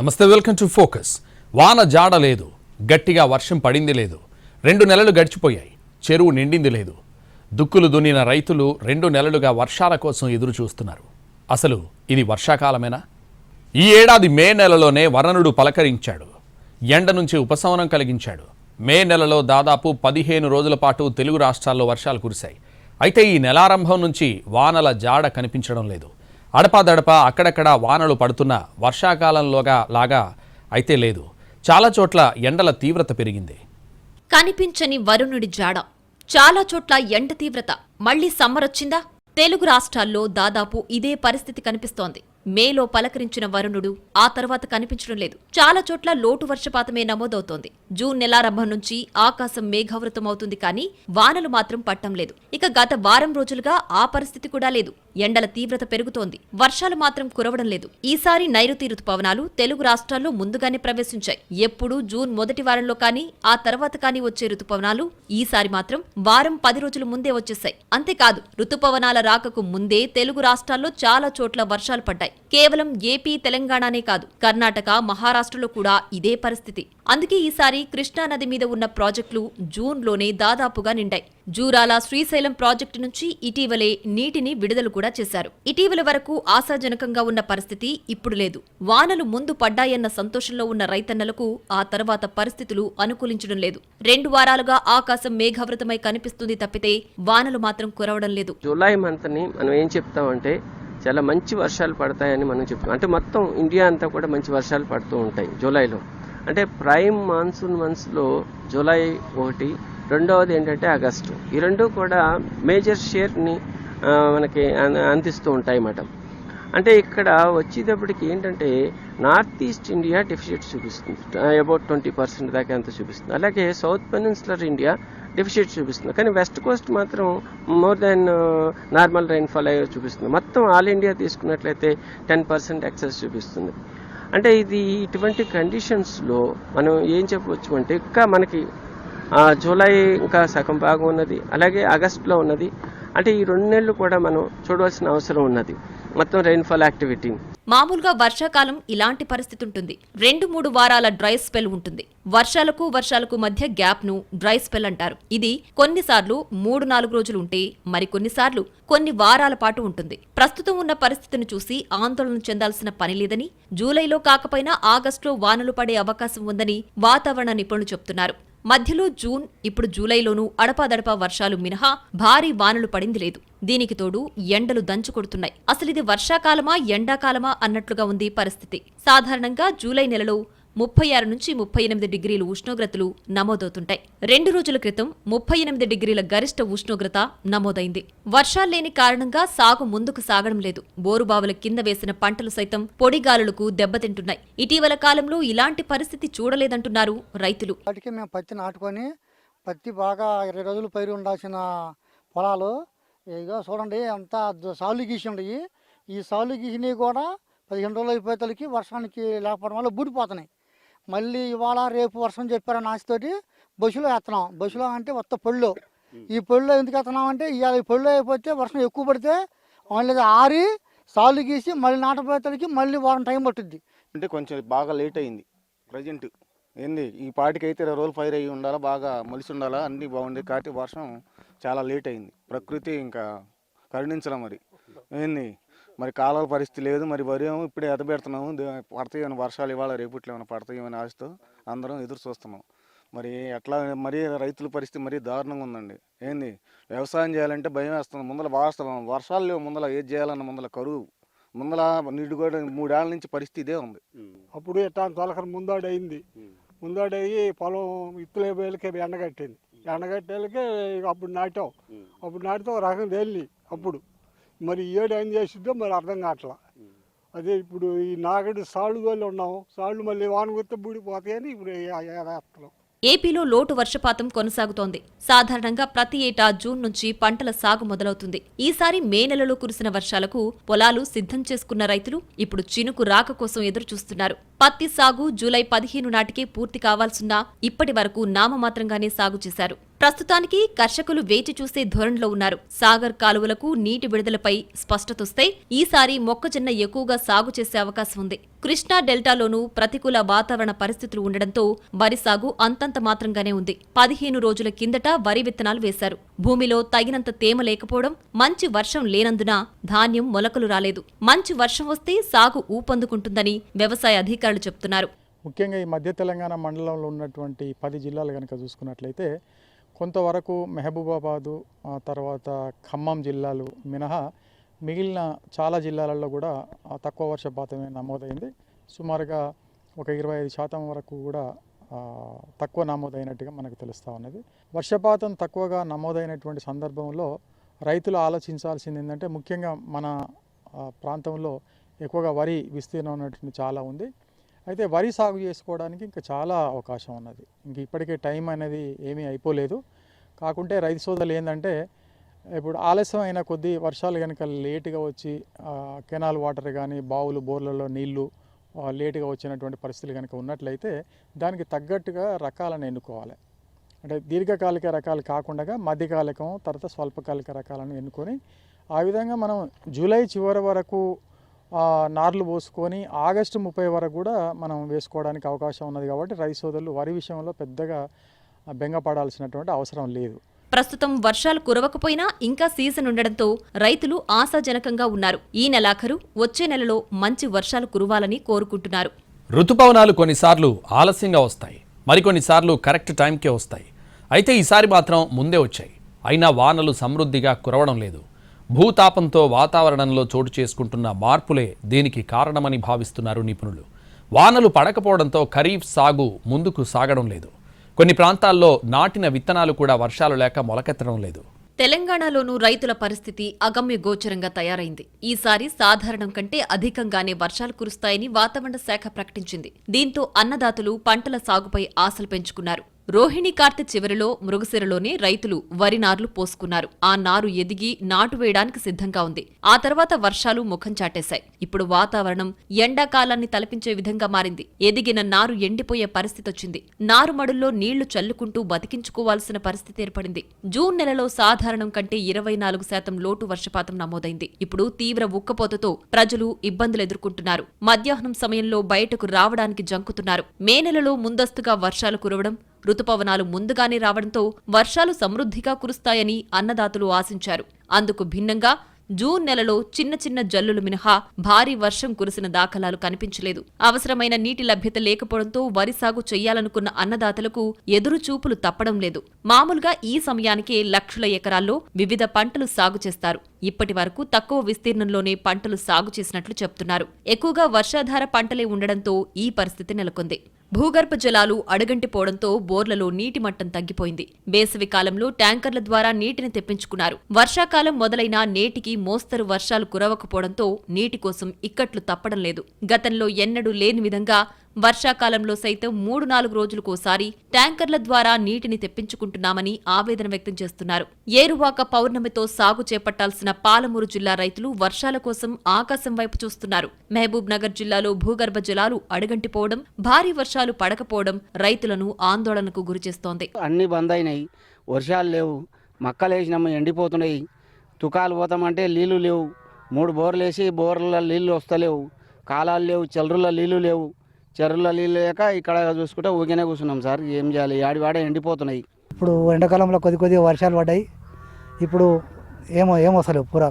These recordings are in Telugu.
నమస్తే వెల్కమ్ టు ఫోకస్. వాన జాడ లేదు గట్టిగా వర్షం పడింది లేదు రెండు నెలలు గడిచిపోయాయి చెరువు నిండింది లేదు. దుక్కులు దున్నిన రైతులు రెండు నెలలుగా వర్షాల కోసం ఎదురు చూస్తున్నారు. అసలు ఇది వర్షాకాలమేనా? ఈ ఏడాది మే నెలలోనే వరుణుడు పలకరించాడు. ఎండ నుంచి ఉపశమనం కలిగించాడు. మే నెలలో దాదాపు పదిహేను రోజుల పాటు తెలుగు రాష్ట్రాల్లో వర్షాలు కురిశాయి. అయితే ఈ నెలారంభం నుంచి వానల జాడ కనిపించడం లేదు. అడపాదడప అక్కడక్కడ వానలు పడుతున్న వర్షాకాలంలోగా లాగా అయితే లేదు. చాలా చోట్ల ఎండల తీవ్రత పెరిగింది. కనిపించని వరుణుడి జాడ. చాలా చోట్ల ఎండ తీవ్రత. మళ్ళీ సమ్మరొచ్చిందా? తెలుగు రాష్ట్రాల్లో దాదాపు ఇదే పరిస్థితి కనిపిస్తోంది. మేలో పలకరించిన వరుణుడు ఆ తర్వాత కనిపించడం లేదు. చాలా చోట్ల లోటు వర్షపాతమే నమోదవుతోంది. జూన్ నెలారంభం నుంచి ఆకాశం మేఘావృతమవుతుంది కానీ వానలు మాత్రం పట్టం లేదు. ఇక గత వారం రోజులుగా ఆ పరిస్థితి కూడా లేదు. ఎండల తీవ్రత పెరుగుతోంది. వర్షాలు మాత్రం కురవడం లేదు. ఈసారి నైరుతి రుతుపవనాలు తెలుగు రాష్ట్రాల్లో ముందుగానే ప్రవేశించాయి. ఎప్పుడూ జూన్ మొదటి వారంలో కానీ ఆ తర్వాత కానీ వచ్చే రుతుపవనాలు ఈసారి మాత్రం వారం పది రోజుల ముందే వచ్చేశాయి. అంతేకాదు రుతుపవనాల రాకకు ముందే తెలుగు రాష్ట్రాల్లో చాలా చోట్ల వర్షాలు పడ్డాయి. కేవలం ఏపీ తెలంగాణనే కాదు కర్ణాటక మహారాష్ట్రలో కూడా ఇదే పరిస్థితి. అందుకే ఈసారి కృష్ణా నది మీద ఉన్న ప్రాజెక్టులు జూన్లోనే దాదాపుగా నిండాయి. జూరాల శ్రీశైలం ప్రాజెక్టు నుంచి ఇటీవలే నీటిని విడుదల కూడా చేశారు. ఇటీవల వరకు ఆశాజనకంగా ఉన్న పరిస్థితి ఇప్పుడు లేదు. వానలు ముందు పడ్డాయన్న సంతోషంలో ఉన్న రైతన్నలకు ఆ తర్వాత పరిస్థితులు అనుకూలించడం లేదు. రెండు వారాలుగా ఆకాశం మేఘావృతమై కనిపిస్తుంది తప్పితే వానలు మాత్రం కురవడం లేదు. జూలై మంత్ని మనం ఏం చెప్తామంటే చాలా మంచి వర్షాలు పడతాయని మనం చెప్తాం అంటే మొత్తం ఇండియా అంతా కూడా మంచి వర్షాలు పడుతూ ఉంటాయి జూలైలో. అంటే ప్రైమ్ మాన్సూన్ మంత్స్లో జూలై ఒకటి రెండవది ఏంటంటే ఆగస్టు. ఈ రెండు కూడా మేజర్ షేర్ని మనకి అన్- అందిస్తూ ఉంటాయి అన్నమాట అంటే ఇక్కడ వచ్చేటప్పటికి ఏంటంటే నార్త్ ఈస్ట్ ఇండియా డెఫిసిట్ చూపిస్తుంది. అబౌట్ ట్వంటీ పర్సెంట్ దాకా అంత చూపిస్తుంది. అలాగే సౌత్ పెనిన్సులర్ ఇండియా డెఫిసిట్ చూపిస్తుంది. కానీ వెస్ట్ కోస్ట్ మాత్రం మోర్ దాన్ నార్మల్ రైన్ఫాల్ అయ్యే చూపిస్తుంది. మొత్తం ఆల్ ఇండియా తీసుకున్నట్లయితే టెన్ పర్సెంట్ ఎక్సెస్ చూపిస్తుంది. అంటే ఇది ఇటువంటి కండిషన్స్లో మనం ఏం చెప్పవచ్చు అంటే ఇంకా మనకి జూలై ఇంకా సగం భాగం ఉన్నది. అలాగే ఆగస్టులో ఉన్నది. అంటే ఈ రెండు నెలలు కూడా మనం చూడవలసిన అవసరం ఉన్నది. మొత్తం రైన్ఫాల్ యాక్టివిటీ మామూలుగా వర్షాకాలం ఇలాంటి పరిస్థితి ఉంటుంది రెండు మూడు వారాల డ్రై స్పెల్ ఉంటుంది. వర్షాలకు వర్షాలకు మధ్య గ్యాప్ను డ్రై స్పెల్ అంటారు. ఇది కొన్నిసార్లు మూడు నాలుగు రోజులు ఉంటే మరికొన్నిసార్లు కొన్ని వారాల పాటు ఉంటుంది. ప్రస్తుతం ఉన్న పరిస్థితిని చూసి ఆందోళన చెందాల్సిన పని లేదని జూలైలో కాకపోయినా ఆగస్టులో వానలు పడే అవకాశం ఉందని వాతావరణ నిపుణులు చెబుతున్నారు మధ్యలో జూన్ ఇప్పుడు జూలైలోనూ అడపాదడపా వర్షాలు మినహా భారీ వానలు పడింది లేదు. దీనికి తోడు ఎండలు దంచు కొడుతున్నాయి. అసలిది వర్షాకాలమా ఎండాకాలమా అన్నట్లుగా ఉంది పరిస్థితి. సాధారణంగా జూలై నెలలో ముప్పై ఆరు నుంచి ముప్పై ఎనిమిది డిగ్రీలు ఉష్ణోగ్రతలు నమోదవుతుంటాయి. రెండు రోజుల క్రితం ముప్పై ఎనిమిది డిగ్రీల గరిష్ట ఉష్ణోగ్రత నమోదైంది. వర్షాలు లేని కారణంగా సాగు ముందుకు సాగడం లేదు. బోరుబావుల కింద వేసిన పంటలు సైతం పొడిగాలులకు దెబ్బతింటున్నాయి. ఇటీవల కాలంలో ఇలాంటి పరిస్థితి చూడలేదంటున్నారు రైతులు. మేము పత్తి నాటుకొని పత్తి బాగా ఇరవై రోజులు పైరు ఉండాల్సిన పొలాలు ఇదిగో చూడండి అంతా సాలు గీసి ఉండయి ఈ సాలు గీసినవి కూడా పదిహేను రోజులు అయిపోయేతలకి వర్షానికి లేకపోవడం వల్ల బూడిపోతున్నాయి. మళ్ళీ ఇవాళ రేపు వర్షం చెప్పారని ఆశతోటి బస్సులో వేస్తున్నాం బస్సులో అంటే కొత్త పొళ్ళు. ఈ పొళ్ళు ఎందుకు వేస్తున్నాం అంటే ఇవాళ ఈ పొళ్ళు అయిపోతే వర్షం ఎక్కువ పడితే మళ్ళీ ఆరి సాలు గీసి మళ్ళీ నాటపోయేతలకి మళ్ళీ వారం టైం పట్టుద్ది. అంటే కొంచెం బాగా లేట్ అయింది. ప్రజెంట్ ఏంది ఈ పాటికి అయితే ఇరవై రోజులు ఫైర్ అయ్యి ఉండాలా బాగా మొలిసి ఉండాలా అన్నీ బాగుండే కాబట్టి వర్షం చాలా లేట్ అయింది. ప్రకృతి ఇంకా కరుణించడం మరి. ఏంది మరి కాలాల పరిస్థితి లేదు. మరి వరి ఏమో ఇప్పుడే ఎదబెడుతున్నాము పడతాయని వర్షాలు ఇవాళ రేపట్లో ఏమైనా పడతాయేమని ఆశతో అందరం ఎదురు చూస్తున్నాం. మరి ఎట్లా మరీ రైతుల పరిస్థితి మరీ దారుణంగా ఉందండి. ఏంది? వ్యవసాయం చేయాలంటే భయం వేస్తుంది. ముందల వాస్తవం. వర్షాలు లేవు ముందల. ఏది చేయాలన్న ముందల కరువు. ముందల నీటి కూడా మూడేళ్ళ నుంచి పరిస్థితి ఇదే ఉంది. అప్పుడు ఎట్టా తొలకర ముందాడు అయింది. ముందాడు అయ్యి పొలం ఇత్తులే వేలకి ఎండగట్టింది. ఎండగట్టేళ్ళకి అప్పుడు నాటాం. అప్పుడు నాటితే ఒక రకం తేలి అప్పుడు. మరి ఏడు ఏం చేసిద్దో మరి అర్థం కావట్లా. అదే ఇప్పుడు ఈ నాగడు సాళ్ళు వాళ్ళు ఉన్నాము సాళ్ళు మళ్ళీ వాన కొత్తే బూడిపోతాయని ఇప్పుడు వేస్తున్నాం. ఏపీలో లోటు వర్షపాతం కొనసాగుతోంది. సాధారణంగా ప్రతి ఏటా జూన్ నుంచి పంటల సాగు మొదలవుతుంది. ఈసారి మే నెలలో కురిసిన వర్షాలకు పొలాలు సిద్ధం చేసుకున్న రైతులు ఇప్పుడు చినుకు రాక కోసం ఎదురు చూస్తున్నారు పత్తి సాగు జూలై పదిహేను నాటికే పూర్తి కావాల్సిన ఇప్పటి వరకు నామమాత్రంగానే సాగు చేశారు. ప్రస్తుతానికి కర్షకులు వేచి చూసే ధోరణిలో ఉన్నారు. సాగర్ కాలువలకు నీటి విడుదలపై స్పష్టతొస్తే ఈసారి మొక్కజొన్న ఎక్కువగా సాగు చేసే అవకాశం ఉంది. కృష్ణా డెల్టాలోనూ ప్రతికూల వాతావరణ పరిస్థితులు ఉండడంతో వరి సాగు అంతంత మాత్రంగానే ఉంది. పదిహేను రోజుల కిందట వరి విత్తనాలు వేశారు. భూమిలో తగినంత తేమ లేకపోవడం మంచి వర్షం లేనందున ధాన్యం మొలకలు రాలేదు. మంచి వర్షం వస్తే సాగు ఊపందుకుంటుందని వ్యవసాయ అధికారులు చెబుతున్నారు ముఖ్యంగా ఈ మధ్య తెలంగాణ మండలంలో ఉన్నటువంటి పది జిల్లాలు కనుక చూసుకున్నట్లయితే కొంతవరకు మెహబూబాబాదు తర్వాత ఖమ్మం జిల్లాలు మినహా మిగిలిన చాలా జిల్లాలలో కూడా తక్కువ వర్షపాతమే నమోదైంది. సుమారుగా ఒక ఇరవై ఐదు శాతం వరకు కూడా తక్కువ నమోదైనట్టుగా మనకు తెలుస్తూ ఉన్నది. వర్షపాతం తక్కువగా నమోదైనటువంటి సందర్భంలో రైతులు ఆలోచించాల్సింది ఏంటంటే ముఖ్యంగా మన ప్రాంతంలో ఎక్కువగా వరి విస్తీర్ణం ఉన్నటువంటి చాలా ఉంది. అయితే వరి సాగు చేసుకోవడానికి ఇంకా చాలా అవకాశం ఉన్నది. ఇంక ఇప్పటికే టైం అనేది ఏమీ అయిపోలేదు. కాకుంటే రైతు సోదరులు ఏంటంటే ఇప్పుడు ఆలస్యం అయిన కొద్దీ వర్షాలు కనుక లేటుగా వచ్చి కెనాల్ వాటర్ కానీ బావులు బోర్లలో నీళ్ళు లేటుగా వచ్చినటువంటి పరిస్థితులు కనుక ఉన్నట్లయితే దానికి తగ్గట్టుగా రకాలను ఎన్నుకోవాలి. అంటే దీర్ఘకాలిక రకాలు కాకుండా మధ్యకాలికం తర్వాత స్వల్పకాలిక రకాలను ఎన్నుకొని ఆ విధంగా మనం జూలై చివరి వరకు నార్లు పోసుకొని ఆగస్టు ముప్పై వరకు కూడా మనం వేసుకోవడానికి అవకాశం ఉన్నది కాబట్టి రైతు సోదరులు వరి విషయంలో పెద్దగా బెంగపడాల్సినటువంటి అవసరం లేదు. ప్రస్తుతం వర్షాలు కురవకపోయినా ఇంకా సీజన్ ఉండడంతో రైతులు ఆశాజనకంగా ఉన్నారు. ఈ నెలాఖరు వచ్చే నెలలో మంచి వర్షాలు కురవాలని కోరుకుంటున్నారు. ఋతుపవనాలు కొన్నిసార్లు ఆలస్యంగా వస్తాయి. మరికొన్నిసార్లు కరెక్ట్ టైంకే వస్తాయి. అయితే ఈసారి మాత్రం ముందే వచ్చాయి. అయినా వానలు సమృద్ధిగా కురవడం లేదు. భూతాపంతో వాతావరణంలో చోటు చేసుకుంటున్న మార్పులే దీనికి కారణమని భావిస్తున్నారు నిపుణులు. వానలు పడకపోవడంతో ఖరీఫ్ సాగు ముందుకు సాగడం లేదు. కొన్ని ప్రాంతాల్లో నాటిన విత్తనాలు కూడా వర్షాలు లేక మొలకెత్తడం లేదు. తెలంగాణలోనూ రైతుల పరిస్థితి అగమ్య గోచరంగా తయారైంది. ఈసారి సాధారణం కంటే అధికంగానే వర్షాలు కురుస్తాయని వాతావరణ శాఖ ప్రకటించింది. దీంతో అన్నదాతలు పంటల సాగుపై ఆశలు పెంచుకున్నారు. రోహిణి కార్తె చివరిలో మృగశిరలోనే రైతులు వరి నార్లు పోసుకున్నారు. ఆ నారు ఎదిగి నాటు వేయడానికి సిద్ధంగా ఉంది. ఆ తర్వాత వర్షాలు ముఖం చాటేశాయి. ఇప్పుడు వాతావరణం ఎండాకాలాన్ని తలపించే విధంగా మారింది. ఎదిగిన నారు ఎండిపోయే పరిస్థితి వచ్చింది. నారుమడుల్లో నీళ్ళు చల్లుకుంటూ బతికించుకోవాల్సిన పరిస్థితి ఏర్పడింది. జూన్ నెలలో సాధారణం కంటే ఇరవై నాలుగు శాతం లోటు వర్షపాతం నమోదైంది. ఇప్పుడు తీవ్ర ఉక్కపోతతో ప్రజలు ఇబ్బందులు ఎదుర్కొంటున్నారు. మధ్యాహ్నం సమయంలో బయటకు రావడానికి జంకుతున్నారు. మే నెలలో ముందస్తుగా వర్షాలు కురవడం రుతుపవనాలు ముందుగానే రావడంతో వర్షాలు సమృద్ధిగా కురుస్తాయని అన్నదాతలు ఆశించారు. అందుకు భిన్నంగా జూన్ నెలలో చిన్న చిన్న జల్లులు మినహా భారీ వర్షం కురిసిన దాఖలాలు కనిపించలేదు. అవసరమైన నీటి లభ్యత లేకపోవడంతో వరి సాగు చేయాలనుకున్న అన్నదాతలకు ఎదురు చూపులు తప్పడం లేదు. మామూలుగా ఈ సమయానికే లక్షల ఎకరాల్లో వివిధ పంటలు సాగు చేస్తారు. ఇప్పటి వరకు తక్కువ విస్తీర్ణంలోనే పంటలు సాగు చేసినట్లు చెప్తున్నారు. ఎక్కువగా వర్షాధార పంటలే ఉండడంతో ఈ పరిస్థితి నెలకొంది. భూగర్భ జలాలు అడగంటిపోవడంతో బోర్లలో నీటి మట్టం తగ్గిపోయింది. వేసవి కాలంలో ట్యాంకర్ల ద్వారా నీటిని తెప్పించుకున్నారు. వర్షాకాలం మొదలైన నేటికి మోస్తరు వర్షాలు కురవకపోవడంతో నీటి కోసం ఇక్కట్లు తప్పడం లేదు. గతంలో ఎన్నడూ లేని విధంగా వర్షాకాలంలో సైతం మూడు నాలుగు రోజులకోసారి ట్యాంకర్ల ద్వారా నీటిని తెప్పించుకుంటున్నామని ఆవేదన వ్యక్తం చేస్తున్నారు. ఏరువాక పౌర్ణమితో సాగు చేపట్టాల్సిన పాలమూరు జిల్లా రైతులు వర్షాల కోసం ఆకాశం వైపు చూస్తున్నారు. మహబూబ్ నగర్ జిల్లాలో భూగర్భ జలాలు అడుగంటిపోవడం భారీ వర్షాలు పడకపోవడం రైతులను ఆందోళనకు గురిచేస్తోంది అన్నీ బంద్ అయినాయి. వర్షాలు లేవు. మక్కలేసినాము ఎండిపోతున్నాయి. తుకాలు పోతామంటే నీళ్ళు లేవు. మూడు బోర్లు వేసి బోర్ల నీళ్ళు వస్తలేవు. కాలాలు లేవు చెరువుల నీళ్ళు లేవు. చెరువుల నీళ్ళు లేక ఇక్కడ చూసుకుంటే ఊరికేనే కూర్చున్నాం సార్. ఏం చేయాలి? ఆడివాడ ఎండిపోతున్నాయి. ఇప్పుడు ఎండాకాలంలో కొద్ది కొద్దిగా వర్షాలు పడ్డాయి. ఇప్పుడు ఏమో ఏమో అసలు పూరా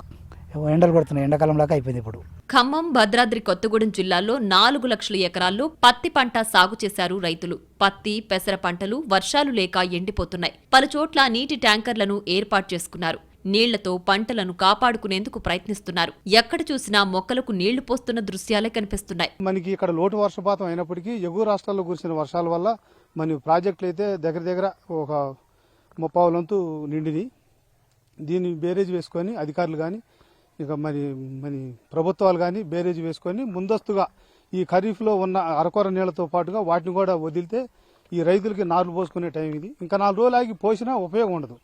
ఎండలు కొడుతున్నాయి. ఎండాకాలంలాగా అయిపోయింది ఇప్పుడు. ఖమ్మం భద్రాద్రి కొత్తగూడెం జిల్లాల్లో నాలుగు లక్షల ఎకరాల్లో పత్తి పంట సాగు చేశారు రైతులు. పత్తి పెసర పంటలు వర్షాలు లేక ఎండిపోతున్నాయి. పలుచోట్ల నీటి ట్యాంకర్లను ఏర్పాటు చేసుకున్నారు. నీళ్ళతో పంటలను కాపాడుకునేందుకు ప్రయత్నిస్తున్నారు. ఎక్కడ చూసినా మొక్కలకు నీళ్ళు పోస్తున్న దృశ్యాలే కనిపిస్తున్నాయి. మనకి ఇక్కడ లోటు వర్షపాతం అయినప్పటికీ ఎగువ రాష్ట్రాల్లో కురిసిన వర్షాల వల్ల మన ప్రాజెక్టులు అయితే దగ్గర దగ్గర ఒక ముప్పావులంతు నిండిది నిండిని దీన్ని బేరేజ్ వేసుకొని అధికారులు కానీ ఇక మరి మరి ప్రభుత్వాలు కానీ బేరేజ్ వేసుకొని ముందస్తుగా ఈ ఖరీఫ్లో ఉన్న అరకొర నీళ్ళతో పాటుగా వాటిని కూడా వదిలితే ఈ రైతులకి నార్లు పోసుకునే టైం ఇది. ఇంకా నాలుగు రోజులు ఆగి పోసినా ఉపయోగం ఉండదు.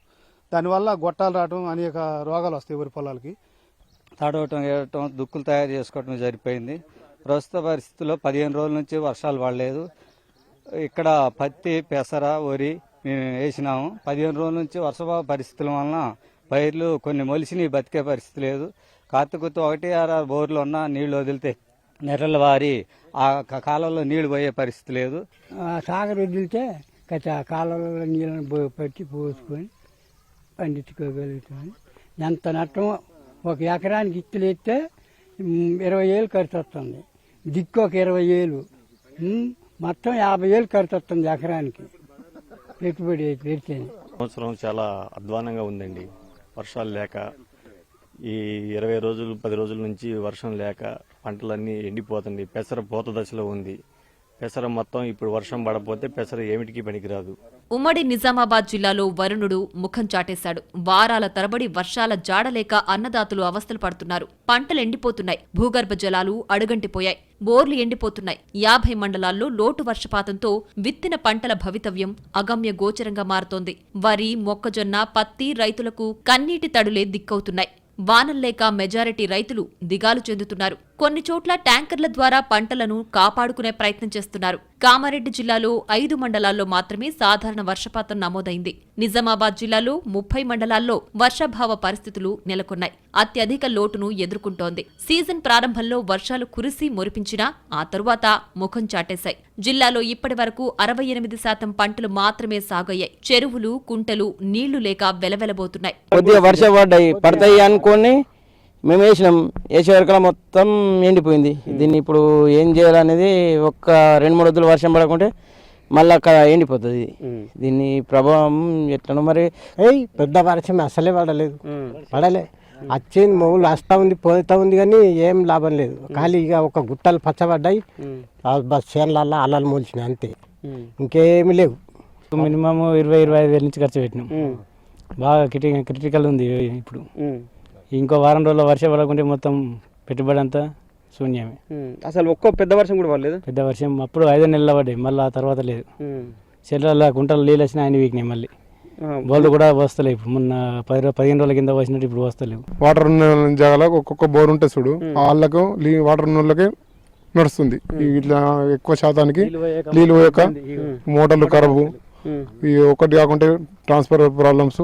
దానివల్ల గొట్టాలు రావడం అనేక రోగాలు వస్తాయి వరి పొలాలకి. తడవటం ఏడటం దుక్కులు తయారు చేసుకోవటం సరిపోయింది ప్రస్తుత పరిస్థితుల్లో పదిహేను రోజుల నుంచి వర్షాలు పడలేదు. ఇక్కడ పత్తి పెసర వరి మేము వేసినాము. పదిహేను రోజుల నుంచి వర్షభావ పరిస్థితుల వలన పైర్లు కొన్ని మొలిసినవి బతికే పరిస్థితి లేదు. కార్తీకతో ఒకటి ఆరు బోర్లు ఉన్నా నీళ్ళు వదిలితే నెర్రల వారి ఆ కాలంలో నీళ్ళు పోయే పరిస్థితి లేదు. సాగర్ వదిలితే గత కాలంలో నీళ్ళని పట్టి పోసుకొని పండించుకోగలుగుతాం. ఎంత నష్టం ఒక ఎకరానికి ఇత్తులు ఎత్తే ఇరవై ఏళ్ళు ఖర్చు వస్తుంది దిక్కు ఒక ఇరవై ఏళ్ళు. మొత్తం యాభై ఏళ్ళు ఖర్చు వస్తుంది ఎకరానికి. పెట్టుబడి పెడితే. సంవత్సరం చాలా అధ్వానంగా ఉందండి. వర్షాలు లేక ఈ ఇరవై రోజులు పది రోజుల నుంచి వర్షం లేక పంటలన్నీ ఎండిపోతుంది పెసర పూత దశలో ఉంది. పెసర మొత్తం ఇప్పుడు వర్షం పడపోతే పెసర ఏమిటికి పనికిరాదు. ఉమ్మడి నిజామాబాద్ జిల్లాలో వరుణుడు ముఖం చాటేశాడు. వారాల తరబడి వర్షాల జాడలేక అన్నదాతలు అవస్థలు పడుతున్నారు. పంటలు ఎండిపోతున్నాయి. భూగర్భ జలాలు అడుగంటిపోయాయి. బోర్లు ఎండిపోతున్నాయి. యాభై మండలాల్లో లోటు వర్షపాతంతో విత్తిన పంటల భవితవ్యం అగమ్య గోచరంగా మారుతోంది. వరి మొక్కజొన్న పత్తి రైతులకు కన్నీటి తడులే దిక్కవుతున్నాయి. వానల్లేక మెజారిటీ రైతులు దిగాలు చెందుతున్నారు. కొన్ని చోట్ల ట్యాంకర్ల ద్వారా పంటలను కాపాడుకునే ప్రయత్నం చేస్తున్నారు. కామారెడ్డి జిల్లాలో ఐదు మండలాల్లో మాత్రమే సాధారణ వర్షపాతం నమోదైంది. నిజామాబాద్ జిల్లాలో ముప్పై మండలాల్లో వర్షాభావ పరిస్థితులు నెలకొన్నాయి. అత్యధిక లోటును ఎదుర్కొంటోంది. సీజన్ ప్రారంభంలో వర్షాలు కురిసి మురిపించినా ఆ తరువాత ముఖం చాటేశాయి. జిల్లాలో ఇప్పటి వరకు అరవై ఎనిమిది శాతం పంటలు మాత్రమే సాగయ్యాయి. చెరువులు కుంటలు నీళ్ళు లేక వెలవెలబోతున్నాయి. పడతాయి మేము వేసినాం. వేసే వరకు మొత్తం ఎండిపోయింది. దీన్ని ఇప్పుడు ఏం చేయాలనేది ఒక్క రెండు మూడు వద్దులు వర్షం పడకుంటే మళ్ళీ అక్కడ ఎండిపోతుంది దీన్ని ప్రభావం ఎట్లనో మరి ఏయ్ పెద్ద వర్షం అసలే పడలేదు. పడలే. వచ్చింది మొగులు వస్తూ ఉంది పోతా ఉంది కానీ ఏం లాభం లేదు. ఖాళీ ఇక ఒక గుట్టలు పచ్చబడ్డాయి. ఆ బస్ చేనులల్లో అల్లలు మూల్చినాయి అంతే. ఇంకేమీ లేవు. మినిమం ఇరవై ఇరవై ఐదు వేల నుంచి ఖర్చు పెట్టినాం. బాగా క్రిటి క్రిటికల్ ఉంది ఇప్పుడు. ఇంకో వారం రోజుల్లో వర్షం పడకుంటే మొత్తం పెట్టుబడి అంతా శూన్యమే. అసలు ఒక్కో పెద్ద వర్షం కూడా పడలేదు? పెద్ద వర్షం అప్పుడు ఐదు నెలలు పడ్డాయి మళ్ళీ ఆ తర్వాత లేదు. చెల్లెల గుంటలు నీళ్ళు వచ్చినా ఆయన వీక్నాయి మళ్ళీ. బోర్లు కూడా వస్తలేవు. ఇప్పుడు మొన్న పది పదిహేను రోజుల కింద వచ్చినట్టు ఇప్పుడు వస్తలేవు. వాటర్ ఉన్న జాగాలో ఒక్కొక్క బోర్ ఉంటుంది చూడు వాళ్ళకు వాటర్ ఉన్న వాళ్ళకి నడుస్తుంది. ఇట్లా ఎక్కువ శాతానికి నీళ్ళు పోయాక మోటార్లు ఖరాబు ఈ ఒకటి కాకుంటే ట్రాన్స్ఫర్ ప్రాబ్లమ్స్.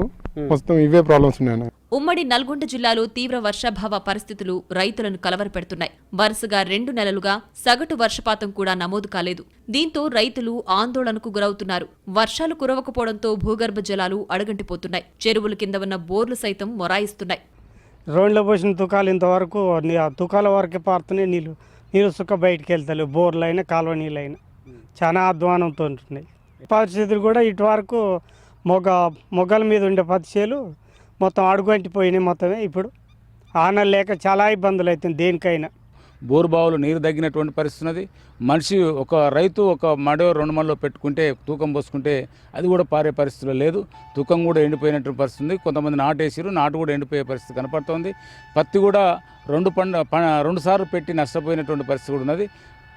మొత్తం ఇవే ప్రాబ్లమ్స్ ఉన్నాయి ఉమ్మడి నల్గొండ జిల్లాలో తీవ్ర వర్షాభావ పరిస్థితులు రైతులను కలవరపెడుతున్నాయి. వరుసగా రెండు నెలలుగా సగటు వర్షపాతం కూడా నమోదు కాలేదు. దీంతో రైతులు ఆందోళనకు గురవుతున్నారు. వర్షాలు కురవకపోవడంతో భూగర్భ జలాలు అడుగంటిపోతున్నాయి. చెరువుల కింద ఉన్న బోర్లు సైతం మొరాయిస్తున్నాయి. రోడ్లో పోసిన తుకాలు ఇంతవరకు తుకాల వరకే పారుతున్నాయి. నీళ్ళు నీళ్ళు సుక్క బయటికి వెళ్తలేవు. బోర్లు అయినా కాలువ నీళ్ళు అయినా చాలా అధ్వానంతో ఉంటున్నాయి. పరిస్థితులు కూడా ఇటు వరకు మొగ మొగ్గల మీద ఉండే పత్తి చేలు మొత్తం అడుగంటిపోయినాయి మొత్తమే ఇప్పుడు. ఆనలు లేక చాలా ఇబ్బందులు అవుతుంది దేనికైనా. బోరు బావులు నీరు తగ్గినటువంటి పరిస్థితి ఉన్నది మనిషి ఒక రైతు ఒక మడో రెండు మళ్ళీ పెట్టుకుంటే తూకం పోసుకుంటే అది కూడా పారే పరిస్థితిలో లేదు. తూకం కూడా ఎండిపోయినటువంటి పరిస్థితి ఉంది కొంతమంది నాటేసిరు నాటు కూడా ఎండిపోయే పరిస్థితి కనపడుతోంది. పత్తి కూడా రెండు పండ ప- రెండు సార్లు పెట్టి నష్టపోయినటువంటి పరిస్థితి కూడా ఉన్నది.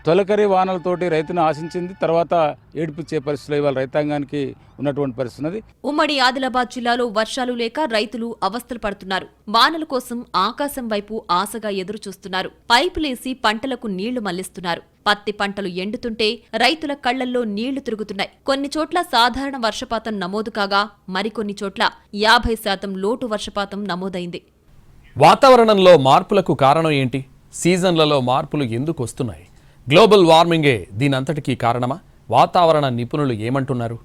తొలకరి వానలతోటి రైతును ఆశించింది. తర్వాత ఏడిపించే పరిస్థితిలో ఇవాళ రైతాంగానికి ఉన్నటువంటి పరిస్థితి ఉన్నది. ఉమ్మడి ఆదిలాబాద్ జిల్లాలో వర్షాలు లేక రైతులు అవస్థలు పడుతున్నారు. వానల కోసం ఆకాశం వైపు ఆశగా ఎదురు చూస్తున్నారు పైపులేసి పంటలకు నీళ్ళు మళ్ళిస్తున్నారు. పత్తి పంటలు ఎండుతుంటే రైతుల కళ్ళల్లో నీళ్ళు తిరుగుతున్నాయి. కొన్ని చోట్ల సాధారణ వర్షపాతం నమోదు కాగా మరికొన్ని చోట్ల యాభై శాతం లోటు వర్షపాతం నమోదైంది. వాతావరణంలో మార్పులకు కారణం ఏంటి? సీజన్లలో మార్పులు ఎందుకు వస్తున్నాయి? గ్లోబల్ వార్మింగే దీనంతటికీ కారణమా? వాతావరణ నిపుణులు ఏమంటున్నారు?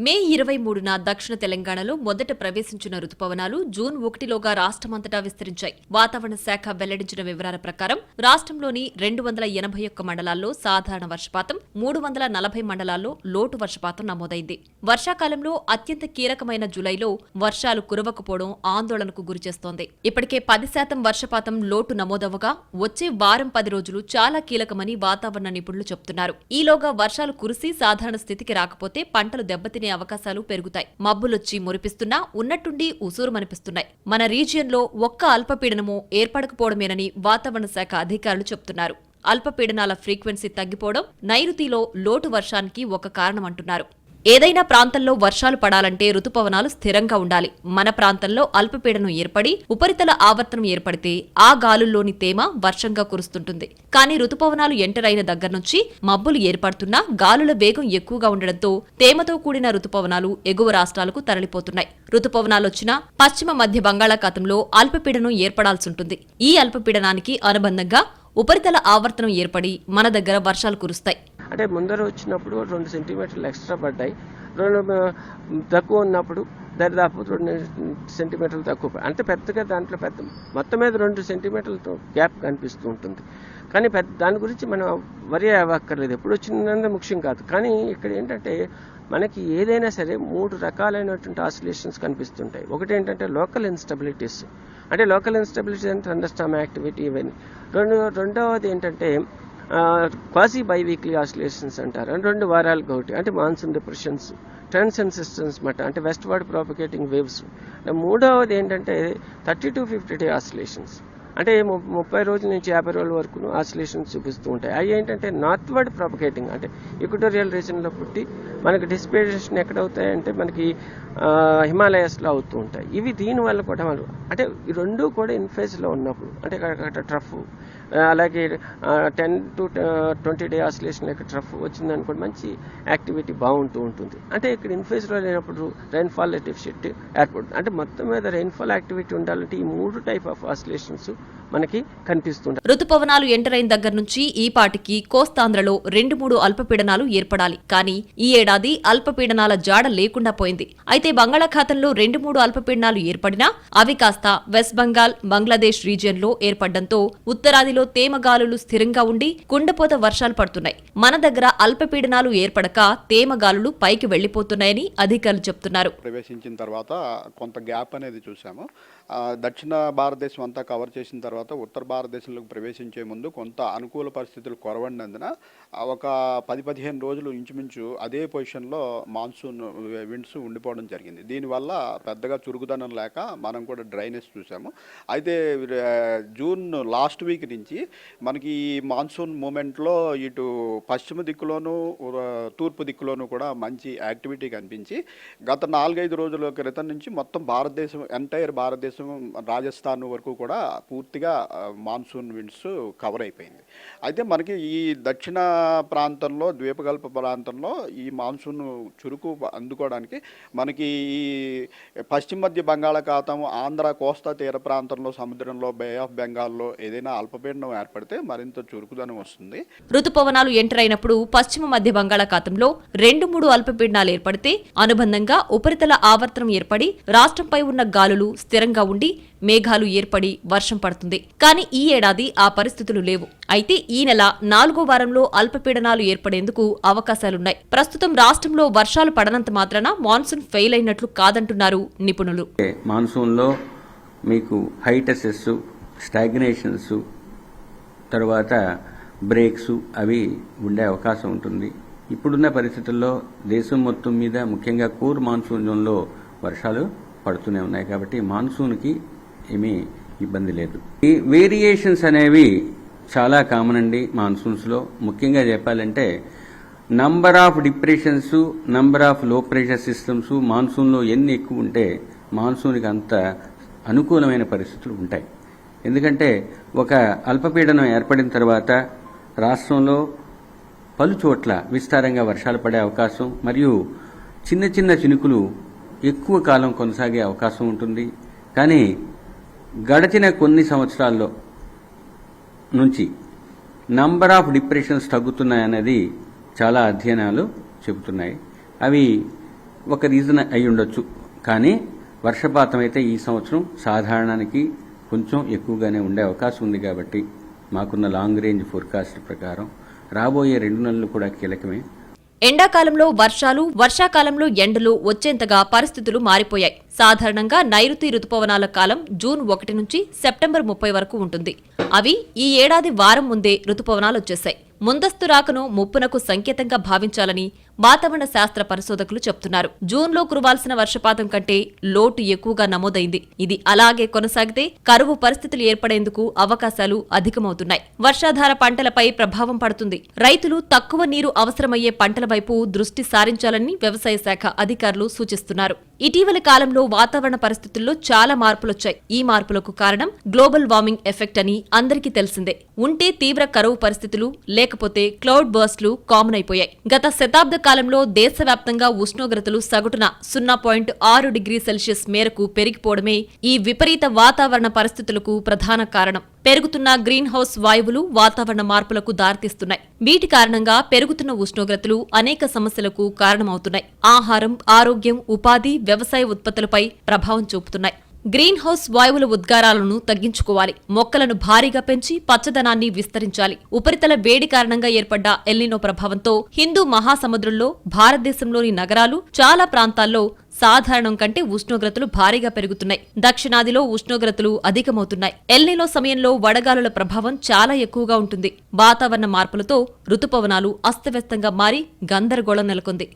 మే ఇరవై మూడున దక్షిణ తెలంగాణలో మొదట ప్రవేశించిన రుతుపవనాలు జూన్ ఒకటిలోగా రాష్ట్రమంతటా విస్తరించాయి. వాతావరణ శాఖ వెల్లడించిన వివరాల ప్రకారం రాష్ట్రంలోని రెండు వందల ఎనభై ఒక్క మండలాల్లో సాధారణ వర్షపాతం మూడు వందల నలభై మండలాల్లో లోటు వర్షపాతం నమోదైంది. వర్షాకాలంలో అత్యంత కీలకమైన జులైలో వర్షాలు కురవకపోవడం ఆందోళనకు గురిచేస్తోంది ఇప్పటికే పది శాతం వర్షపాతం లోటు నమోదవగా వచ్చే వారం పది రోజులు చాలా కీలకమని వాతావరణ నిపుణులు చెబుతున్నారు. ఈలోగా వర్షాలు కురిసి సాధారణ స్థితికి రాకపోతే పంటలు దెబ్బతినే అవకాశాలు పెరుగుతాయి. మబ్బులొచ్చి మురిపిస్తున్నా ఉన్నట్టుండి ఉసూరుమనిపిస్తున్నాయి మన రీజియన్లో ఒక్క అల్పపీడనము ఏర్పడకపోవడమేనని వాతావరణ శాఖ అధికారులు చెబుతున్నారు అల్పపీడనాల ఫ్రీక్వెన్సీ తగ్గిపోవడం నైరుతిలో లోటు వర్షానికి ఒక కారణమంటున్నారు. ఏదైనా ప్రాంతంలో వర్షాలు పడాలంటే రుతుపవనాలు స్థిరంగా ఉండాలి. మన ప్రాంతంలో అల్పపీడనం ఏర్పడి ఉపరితల ఆవర్తనం ఏర్పడితే ఆ గాలుల్లోని తేమ వర్షంగా కురుస్తుంటుంది. కానీ రుతుపవనాలు ఎంటర్ అయిన దగ్గర నుంచి మబ్బులు ఏర్పడుతున్నా గాలుల వేగం ఎక్కువగా ఉండడంతో తేమతో కూడిన రుతుపవనాలు ఎగువ రాష్ట్రాలకు తరలిపోతున్నాయి. రుతుపవనాలొచ్చినా పశ్చిమ మధ్య బంగాళాఖాతంలో అల్పపీడనం ఏర్పడాల్సుంటుంది. ఈ అల్పపీడనానికి అనుబంధంగా ఉపరితల ఆవర్తనం ఏర్పడి మన దగ్గర వర్షాలు కురుస్తాయి. అంటే ముందర వచ్చినప్పుడు రెండు సెంటీమీటర్లు ఎక్స్ట్రా పడ్డాయి. రెండు తక్కువ ఉన్నప్పుడు దరిదాపు రెండు సెంటీమీటర్లు తక్కువ అంటే పెద్దగా దాంట్లో పెద్ద మొత్తం మీద రెండు సెంటీమీటర్లతో గ్యాప్ కనిపిస్తూ ఉంటుంది. కానీ పెద్ద దాని గురించి మనం వరి అవ్వక్కర్లేదు. ఎప్పుడు వచ్చిందన్నది ముఖ్యం కాదు. కానీ ఇక్కడ ఏంటంటే మనకి ఏదైనా సరే మూడు రకాలైనటువంటి ఆసిలేషన్స్ కనిపిస్తుంటాయి. ఒకటి ఏంటంటే లోకల్ ఇన్స్టబిలిటీస్. అంటే లోకల్ ఇన్స్టబిలిటీస్ అంటే అండర్స్టామ్ యాక్టివిటీ ఇవన్నీ. రెండు రెండవది ఏంటంటే క్వాసీ బై వీక్లీ ఆసిలేషన్స్ అంటారు. అంటే రెండు వారాలకు ఒకటి అంటే మాన్సూన్ డిప్రెషన్స్ ట్రాన్సన్ సిస్టమ్స్ మాట. అంటే వెస్ట్ వర్డ్ ప్రాపగేటింగ్ వేవ్స్ మూడవది ఏంటంటే thirty to fifty day oscillations అంటే ము- ముప్పై రోజుల నుంచి యాభై రోజుల వరకు ఆసిలేషన్స్ చూపిస్తూ ఉంటాయి. అవి ఏంటంటే నార్త్ వర్డ్ ప్రాపగేటింగ్ అంటే ఈక్వటోరియల్ రీజన్లో పుట్టి మనకి డిస్పేషన్ ఎక్కడ అవుతాయంటే మనకి హిమాలయస్లో అవుతూ ఉంటాయి. ఇవి దీని వల్ల కూడా మనం అంటే ఈ రెండు కూడా ఇన్ఫేజ్లో ఉన్నప్పుడు అంటే అక్కడ ట్రఫ్ అలాగే ten to twenty day oscillation లెక్క ట్రఫ్ వచ్చిందనుకోండి మంచి యాక్టివిటీ బాగుంటూ ఉంటుంది. అంటే ఇక్కడ ఇన్ ఫేజ్లో లేనప్పుడు రైన్ఫాల్ డెఫిషిట్ ఏర్పడుతుంది అంటే మొత్తం మీద రైన్ఫాల్ యాక్టివిటీ ఉండాలంటే ఈ మూడు టైప్ ఆఫ్ ఆసిలేషన్స్ మనకి కనిపిస్తుంటాయి. రుతుపవనాలు ఎంటర్ అయిన దగ్గర నుంచి ఈ పాటికి కోస్తాంధ్రలో రెండు మూడు అల్పపీడనాలు ఏర్పడాలి. కానీ ఈ ఏడాది అల్పపీడనాల జాడ లేకుండా పోయింది. అయితే బంగాళాఖాతంలో రెండు మూడు అల్పపీడనాలు ఏర్పడినా అవి కాస్త వెస్ట్ బెంగాల్ బంగ్లాదేశ్ రీజియన్లో ఏర్పడడంతో ఉత్తరాదిలో తేమ గాలులు స్థిరంగా ఉండి కుండపోత వర్షాలు పడుతున్నాయి. మన దగ్గర అల్పపీడనాలు ఏర్పడక తేమ గాలులు పైకి వెళ్ళిపోతున్నాయని అధికారులు చెప్తున్నారు. ప్రవేశించిన తర్వాత కొంత గ్యాప్ అనేది చూసాము. దక్షిణ భారతదేశం అంతా కవర్ చేసిన తర్వాత ఉత్తర భారతదేశంలోకి ప్రవేశించే ముందు కొంత అనుకూల పరిస్థితులు కొరవడినందున ఒక పది పదిహేను రోజులు ఇంచుమించు అదే పొజిషన్లో మాన్సూన్ విండ్స్ ఉండిపోవడం జరిగింది. దీనివల్ల పెద్దగా చురుకుదనం లేక మనం కూడా డ్రైనెస్ చూసాము. అయితే జూన్ లాస్ట్ వీక్ నుంచి మనకి ఈ మాన్సూన్ మూమెంట్లో ఇటు పశ్చిమ దిక్కులోను తూర్పు దిక్కులోను కూడా మంచి యాక్టివిటీ కనిపించి గత నాలుగైదు రోజుల క్రితం నుంచి మొత్తం భారతదేశం ఎంటైర్ భారతదేశం రాజస్థాన్ వరకు కూడా పూర్తిగా మాన్సూన్ విండ్స్ కవర్ అయిపోయింది. అయితే మనకి ఈ దక్షిణ ప్రాంతంలో ద్వీపకల్ప ప్రాంతంలో ఈ మాన్సూన్ చురుకు అందుకోవడానికి మనకి ఈ పశ్చిమ మధ్య బంగాళాఖాతం ఆంధ్ర కోస్తా తీర ప్రాంతంలో సముద్రంలో బే ఆఫ్ బెంగాల్లో ఏదైనా అల్పపీడనం ఏర్పడితే మరింత చురుకుదనం వస్తుంది. ఋతుపవనాలు ఎంటర్ అయినప్పుడు పశ్చిమ మధ్య బంగాళాఖాతంలో రెండు మూడు అల్పపీడనాలు ఏర్పడితే అనుబంధంగా ఉపరితల ఆవర్తనం ఏర్పడి రాష్ట్రంపై ఉన్న గాలులు స్థిరంగా ఉండి మేఘాలు ఏర్పడి వర్షం పడుతుంది. కానీ ఈ ఏడాది ఆ పరిస్థితులు లేవు. అయితే ఈ నెల నాలుగో వారంలో అల్పపీడనాలు ఏర్పడేందుకు అవకాశాలున్నాయి. ప్రస్తుతం రాష్ట్రంలో వర్షాలు పడనంత మాత్రాన మాన్సూన్ ఫెయిల్ అయినట్లు కాదంటున్నారు నిపుణులు. మాన్సూన్లో మీకు హైటసెస్ స్టాగ్నేషన్స్ తర్వాత బ్రేక్స్ అవి ఉండే అవకాశం ఉంటుంది. ఇప్పుడున్న పరిస్థితుల్లో దేశం మొత్తం మీద ముఖ్యంగా కూర్ మాన్సూన్ జోన్లో వర్షాలు పడుతూనే ఉన్నాయి కాబట్టి మాన్సూన్కి ఏమీ ఇబ్బంది లేదు. ఈ వేరియేషన్స్ అనేవి చాలా కామన్ అండి మాన్సూన్స్లో. ముఖ్యంగా చెప్పాలంటే number of depressions number of low pressure systems మాన్సూన్లో ఎన్ని ఎక్కువ ఉంటే మాన్సూన్కి అంత అనుకూలమైన పరిస్థితులు ఉంటాయి. ఎందుకంటే ఒక అల్పపీడనం ఏర్పడిన తర్వాత రాష్ట్రంలో పలు చోట్ల విస్తారంగా వర్షాలు పడే అవకాశం మరియు చిన్న చిన్న చినుకులు ఎక్కువ కాలం కొనసాగే అవకాశం ఉంటుంది. కానీ గడిచిన కొన్ని సంవత్సరాల్లో నుంచి నంబర్ ఆఫ్ డిప్రెషన్స్ తగ్గుతున్నాయనేది చాలా అధ్యయనాలు చెబుతున్నాయి. అవి ఒక రీజన్ అయి ఉండొచ్చు. కానీ వర్షపాతం అయితే ఈ సంవత్సరం సాధారణానికి కొంచెం ఎక్కువగానే ఉండే అవకాశం ఉంది కాబట్టి మాకున్న లాంగ్ రేంజ్ ఫోర్కాస్ట్ ప్రకారం రాబోయే రెండు నెలలు కూడా కీలకమే. ఎండాకాలంలో వర్షాలు వర్షాకాలంలో ఎండలు వచ్చేంతగా పరిస్థితులు మారిపోయాయి. సాధారణంగా నైరుతి రుతుపవనాల కాలం జూన్ ఒకటి నుంచి సెప్టెంబర్ ముప్పై వరకు ఉంటుంది. అవి ఈ ఏడాది వారం ముందే రుతుపవనాలు వచ్చేశాయి. ముందస్తు రాకను ముప్పునకు సంకేతంగా భావించాలని వాతావరణ శాస్త్ర పరిశోధకులు చెప్తున్నారు. జూన్లో కురవాల్సిన వర్షపాతం కంటే లోటు ఎక్కువగా నమోదైంది. ఇది అలాగే కొనసాగితే కరువు పరిస్థితులు ఏర్పడేందుకు అవకాశాలు అధికమవుతున్నాయి. వర్షాధార పంటలపై ప్రభావం పడుతుంది. రైతులు తక్కువ నీరు అవసరమయ్యే పంటల వైపు దృష్టి సారించాలని వ్యవసాయ శాఖ అధికారులు సూచిస్తున్నారు. ఇటీవలి కాలంలో వాతావరణ పరిస్థితుల్లో చాలా మార్పులొచ్చాయి. ఈ మార్పులకు కారణం గ్లోబల్ వార్మింగ్ ఎఫెక్ట్ అని అందరికీ తెలిసిందే. ఉంటే తీవ్ర కరువు పరిస్థితులు లేకపోతే క్లౌడ్ బర్స్ట్లు కామన్ అయిపోయాయి. గత శతాబ్ద కాలంలో దేశవ్యాప్తంగా ఉష్ణోగ్రతలు సగటున సున్నా పాయింట్ ఆరు డిగ్రీ సెల్సియస్ మేరకు పెరిగిపోవడమే ఈ విపరీత వాతావరణ పరిస్థితులకు ప్రధాన కారణం. పెరుగుతున్న గ్రీన్ హౌస్ వాయువులు వాతావరణ మార్పులకు దారితీస్తున్నాయి. వీటి కారణంగా పెరుగుతున్న ఉష్ణోగ్రతలు అనేక సమస్యలకు కారణమవుతున్నాయి. ఆహారం ఆరోగ్యం ఉపాధి వ్యవసాయ ఉత్పత్తులపై ప్రభావం చూపుతున్నాయి. గ్రీన్ హౌస్ వాయువుల ఉద్గారాలను తగ్గించుకోవాలి. మొక్కలను భారీగా పెంచి పచ్చదనాన్ని విస్తరించాలి. ఉపరితల వేడి కారణంగా ఏర్పడ్డ ఎల్లినో ప్రభావంతో హిందూ మహాసముద్రంలో భారతదేశంలోని నగరాలు చాలా ప్రాంతాల్లో సాధారణం కంటే ఉష్ణోగ్రతలు భారీగా పెరుగుతున్నాయి. దక్షిణాదిలో ఉష్ణోగ్రతలు అధికమవుతున్నాయి. ఎల్నిలో సమయంలో వడగాలుల ప్రభావం చాలా ఎక్కువగా ఉంటుంది. వాతావరణ మార్పులతో రుతుపవనాలు అస్తవ్యస్తంగా మారి గందరగోళం నెలకొంది.